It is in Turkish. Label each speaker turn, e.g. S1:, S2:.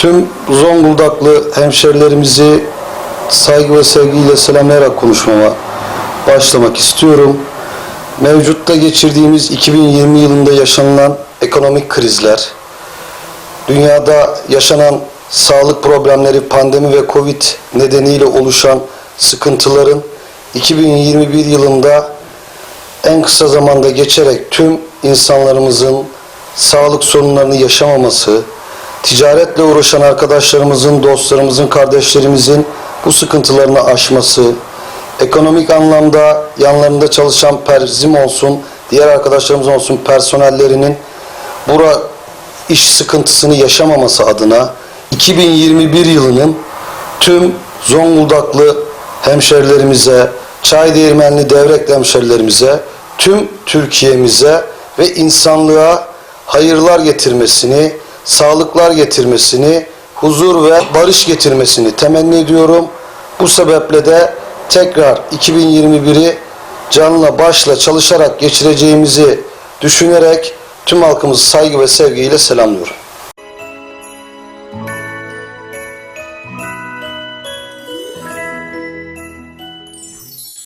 S1: Tüm Zonguldaklı hemşerilerimizi saygı ve sevgiyle selamlayarak konuşmama başlamak istiyorum. Mevcutta geçirdiğimiz 2020 yılında yaşanılan ekonomik krizler, dünyada yaşanan sağlık problemleri, pandemi ve Covid nedeniyle oluşan sıkıntıların 2021 yılında en kısa zamanda geçerek tüm insanlarımızın sağlık sorunlarını yaşamaması, ticaretle uğraşan arkadaşlarımızın, dostlarımızın, kardeşlerimizin bu sıkıntılarını aşması, ekonomik anlamda yanlarında çalışan perzim olsun, diğer arkadaşlarımız olsun personellerinin bura iş sıkıntısını yaşamaması adına 2021 yılının tüm Zonguldaklı hemşerilerimize, Çaydeğirmenli Devrekli hemşerilerimize, tüm Türkiye'mize ve insanlığa hayırlar getirmesini, sağlıklar getirmesini, huzur ve barış getirmesini temenni ediyorum. Bu sebeple de tekrar 2021'i canla başla çalışarak geçireceğimizi düşünerek tüm halkımızı saygı ve sevgiyle selamlıyorum.